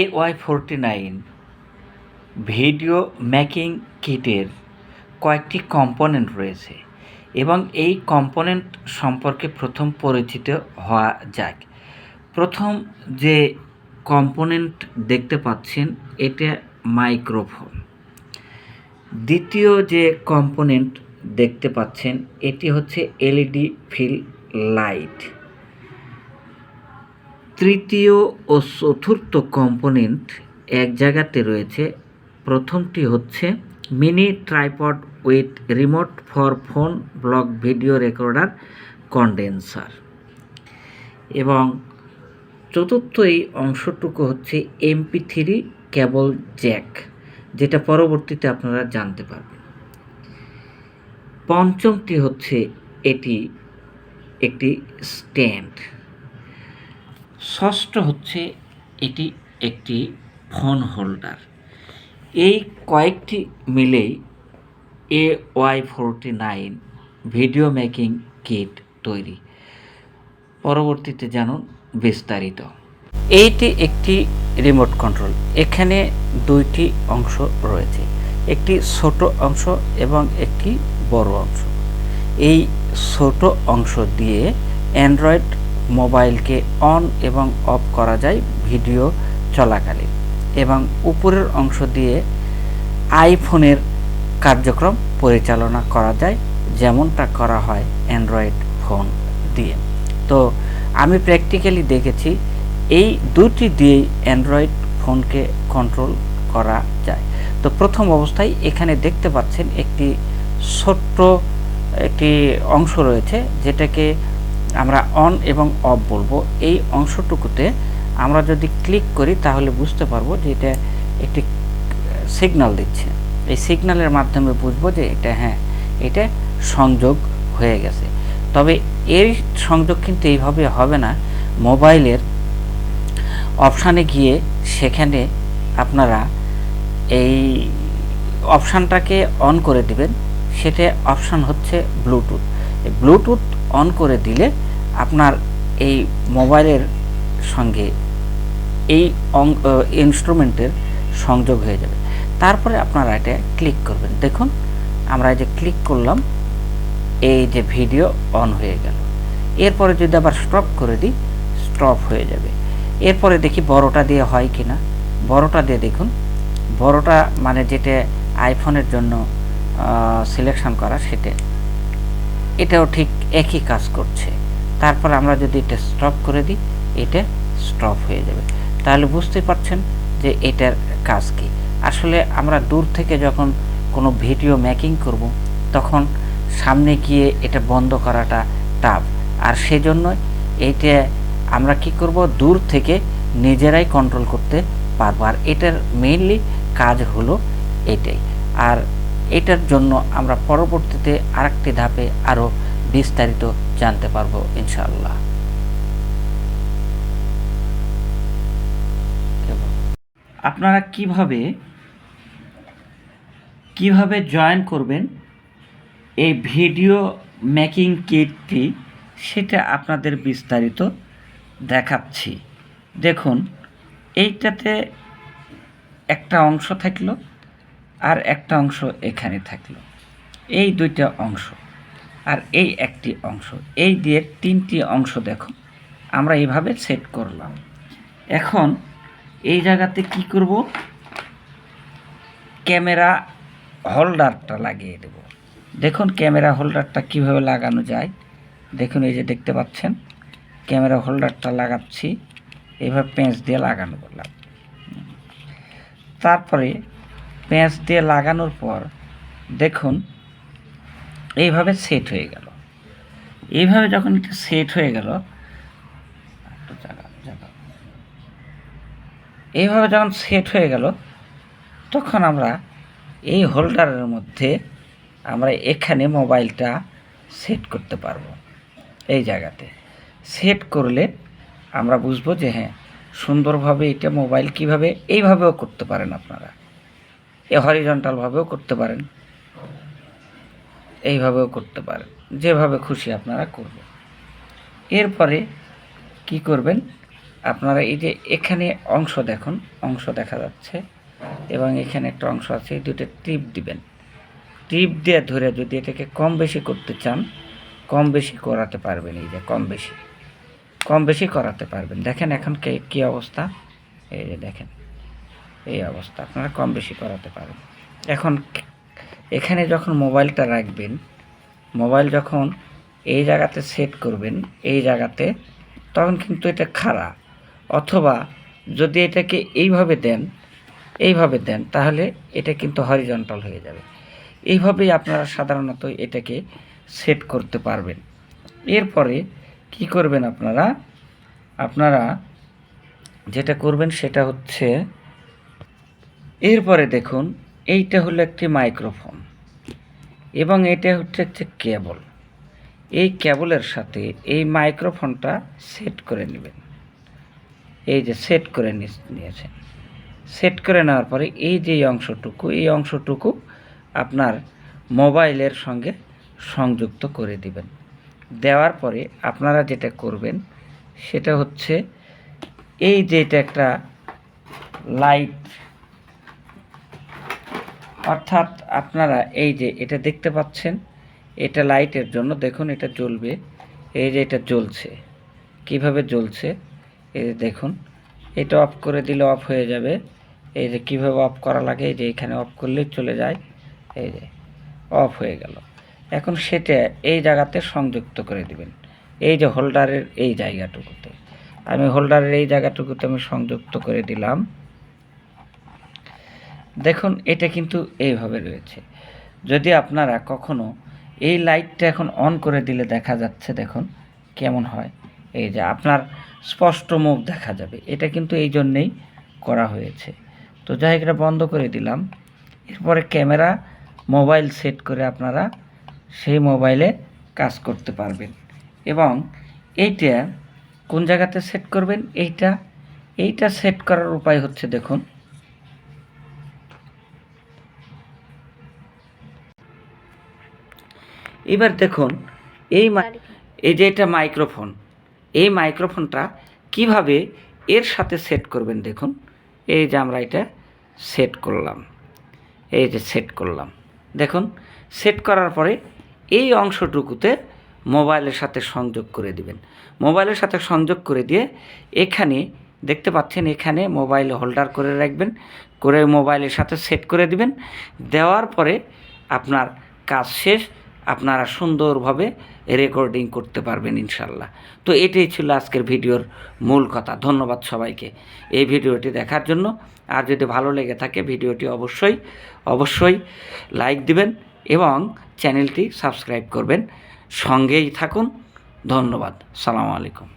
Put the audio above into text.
A Y forty nine video making কিটের কয়েকটি component রয়েছে এবং এই কম্পোনেন্ট সম্পর্কে প্রথম পরিচিত হওয়া যাক। প্রথম যে কম্পোনেন্ট দেখতে পাচ্ছেন, এটা মাইক্রোফোন। দ্বিতীয় যে কম্পোনেন্ট দেখতে পাচ্ছেন, এটি হচ্ছে এলইডি ফিল লাইট। তৃতীয় ও চতুর্থ কম্পোনেন্ট এক জায়গাতে রয়েছে। প্রথমটি হচ্ছে mini tripod with remote for phone vlog video recorder condenser. এবং চতুর্থ এই অংশটুকু হচ্ছে এমপি থ্রি কেবল জ্যাক, যেটা পরবর্তীতে আপনারা জানতে পারবেন। পঞ্চমটি হচ্ছে এটি একটি স্ট্যান্ড। ষষ্ঠ হচ্ছে এটি একটি ফোন হোল্ডার। এই কয়েকটি মিলেই A Y forty nine video making kit তৈরি। পরবর্তীতে জানুন বিস্তারিত। এইটি একটি রিমোট কন্ট্রোল। এখানে দুইটি অংশ রয়েছে। একটি ছোট অংশ এবং একটি বড় অংশ। এই ছোট অংশ দিয়ে অ্যান্ড্রয়েড মোবাইলকে অন এবং অফ করা যায় ভিডিও চলাকালীন এবং উপরের অংশ দিয়ে আইফোনের কার্যক্রম পরিচালনা করা যায় যেমনটা করা হয় অ্যান্ড্রয়েড ফোন দিয়ে। তো আমি প্র্যাকটিক্যালি দেখেছি এই দুটি দিয়েই অ্যান্ড্রয়েড ফোনকে কন্ট্রোল করা যায়। তো প্রথম অবস্থায় এখানে দেখতে পাচ্ছেন একটি ছোট্ট একটি অংশ রয়েছে যেটাকে আমরা অন এবং অফ বলব। এই অংশটুকুতে আমরা যদি ক্লিক করি, তাহলে বুঝতে পারব যে এটা একটি সিগন্যাল দিচ্ছে। এই সিগন্যালের মাধ্যমে বুঝব যে এটা হ্যাঁ এটা সংযোগ হয়ে গেছে। তবে এর সংযোগ কিন্তু এইভাবে হবে না। মোবাইলের অপশানে গিয়ে সেখানে আপনারা এই অপশানটাকে অন করে দিবেন। সেটা অপশান হচ্ছে ব্লুটুথ ব্লুটুথ অন করে দিলে আপনার এই মোবাইলের সঙ্গে এই ইনস্ট্রুমেন্টের সংযোগ হয়ে যাবে। তারপরে আপনারা এটা ক্লিক করবেন। দেখুন, আমরা যে ক্লিক করলাম, এই যে ভিডিও অন হয়ে গেল। এরপরে যদি আবার স্টপ করে দিই স্টপ হয়ে যাবে। এরপরে দেখি বড়টা দিয়ে হয় কি না বড়টা দিয়ে দেখুন। বড়টা মানে যেটা আইফোনের জন্য সিলেকশন করা সেটা। এটাও ঠিক একই কাজ করছে। তারপর আমরা যদি এটা স্টপ করে দিই, এটা স্টপ হয়ে যাবে। তাহলে বুঝতে পারছেন যে এটার কাজ কি। আসলে আমরা দূর থেকে যখন কোনো ভিডিও মেকিং করব, তখন সামনে গিয়ে এটা বন্ধ করাটা টাফ আর সেজন্য এইটা আমরা কি করব, দূর থেকে নিজেরাই কন্ট্রোল করতে পারব। আর এটার মেইনলি কাজ হলো এটাই। আর এটার জন্য আমরা পরবর্তীতে আরেকটি ধাপে আরও বিস্তারিত জানতে পারব, ইনশাআল্লাহ। আপনারা কীভাবে কীভাবে জয়েন করবেন এই ভিডিও মেকিং কিটটি, সেটা আপনাদের বিস্তারিত দেখাচ্ছি। দেখুন, এইটাতে একটা অংশ থাকল আর একটা অংশ এখানে থাকল। এই দুইটা অংশ। আর এই একটি অংশ। এই দিয়ে তিনটি অংশ দেখো। আমরা এইভাবে সেট করলাম। এখন এই জায়গাতে কি করব? ক্যামেরা হোল্ডারটা লাগিয়ে দেব। দেখুন ক্যামেরা হোল্ডারটা কীভাবে লাগানো যায়। দেখুন এই যে দেখতে পাচ্ছেন, ক্যামেরা হোল্ডারটা লাগাচ্ছি। এইভাবে পেঁচ দিয়ে লাগানো করলাম। তারপরে পেঁচ দিয়ে লাগানোর পর দেখুন এইভাবে সেট হয়ে গেল। এইভাবে যখন এটা সেট হয়ে গেল, এইভাবে যখন সেট হয়ে গেল, তখন আমরা এই হোল্ডারের মধ্যে আমরা এখানে মোবাইলটা সেট করতে পারব। এই জায়গাতে সেট করলে আমরা বুঝব যে হ্যাঁ সুন্দরভাবে এটা মোবাইল কীভাবে, এইভাবেও করতে পারেন আপনারা। এ হরিজন্টালভাবেও করতে পারেন। এইভাবেও করতে পারেন। যেভাবে খুশি আপনারা করবেন। এরপরে কি করবেন? আপনারা এই যে এখানে অংশ দেখুন, অংশ দেখা যাচ্ছে এবং এখানে একটা অংশ আছে, এই দুটো টিপ দিবেন। টিপ দিয়ে ধরে যদি এটাকে কম বেশি করতে চান, কম বেশি করাতে পারবেন এই যে, কম বেশি। কম বেশি করাতে পারবেন। দেখেন এখন কে, কী অবস্থা? এই যে দেখেন, এই অবস্থা। আপনারা কম বেশি করাতে পারেন এখন এখানে যখন মোবাইলটা রাখবেন, মোবাইল যখন এই জায়গাতে সেট করবেন, এই জায়গাতে, তখন কিন্তু এটা খাড়া। অথবা যদি এটাকে এইভাবে দেন এইভাবে দেন, তাহলে এটা কিন্তু হরিজন্টাল হয়ে যাবে। এইভাবেই আপনারা সাধারণত এটাকে সেট করতে পারবেন। এরপরে কি করবেন আপনারা? আপনারা যেটা করবেন সেটা হচ্ছে, এরপরে দেখুন এইটা হলো একটি মাইক্রোফোন এবং এটা হচ্ছে একটি কেবল। এই কেবলের সাথে এই মাইক্রোফোনটা সেট করে নেবেন। এই যে সেট করে নিয়েছেন। সেট করে নেওয়ার পরে এই যে অংশটুকু, এই অংশটুকু আপনার মোবাইলের সঙ্গে সংযুক্ত করে দিবেন। দেওয়ার পরে আপনারা যেটা করবেন সেটা হচ্ছে এই যে এটা একটা লাইট অর্থাৎ আপনারা এই যে এটা দেখতে পাচ্ছেন, এটা লাইটের জন্য দেখুন এটা জ্বলবে, এই যে এটা জ্বলছে। কীভাবে জ্বলছে? এই যে দেখুন, এটা অফ করে দিলে অফ হয়ে যাবে। এই যে কীভাবে অফ করা লাগে, এই যে এখানে অফ করলেই চলে যায়। এই যে অফ হয়ে গেল। এখন সেটা এই জায়গাতে সংযুক্ত করে দিবেন। এই যে হোল্ডারের এই জায়গাটুকুতে। আমি হোল্ডারের এই জায়গাটুকুতে আমি সংযুক্ত করে দিলাম। দেখুন, এটা কিন্তু এইভাবে রয়েছে। যদি আপনারা কখনো এই লাইটটা এখন অন করে দিলে দেখা যাচ্ছে, দেখুন কেমন হয়। এই যে আপনার স্পষ্ট মুখ দেখা যাবে। এটা কিন্তু এই জন্যেই করা হয়েছে। তো যাই এটা বন্ধ করে দিলাম। এরপরে ক্যামেরা, মোবাইল সেট করে আপনারা সেই মোবাইলে কাজ করতে পারবেন। এবং এইটা কোন জায়গাতে সেট করবেন? এইটা? এইটা সেট করার উপায় হচ্ছে, দেখুন এবার দেখুন এই এই যে এটা মাইক্রোফোন এই মাইক্রোফোনটা কীভাবে এর সাথে সেট করবেন দেখুন এই যে আমরা এটা সেট করলাম এই যে সেট করলাম দেখুন সেট করার পরে এই অংশটুকুতে মোবাইলের সাথে সংযোগ করে দিবেন মোবাইলের সাথে সংযোগ করে দিয়ে এখানে দেখতে পাচ্ছেন এখানে মোবাইল হোল্ডার করে রাখবেন করে মোবাইলের সাথে সেট করে দিবেন দেওয়ার পরে আপনার কাজ শেষ আপনারা সুন্দরভাবে রেকর্ডিং করতে পারবেন ইনশাল্লাহ। তো এটাই ছিল আজকের ভিডিওর মূল কথা। ধন্যবাদ সবাইকে এই ভিডিওটি দেখার জন্য। আর যদি ভালো লেগে থাকে ভিডিওটি অবশ্যই অবশ্যই লাইক দিবেন এবং চ্যানেলটি সাবস্ক্রাইব করবেন। সঙ্গেই থাকুন। ধন্যবাদ। সালামু আলাইকুম।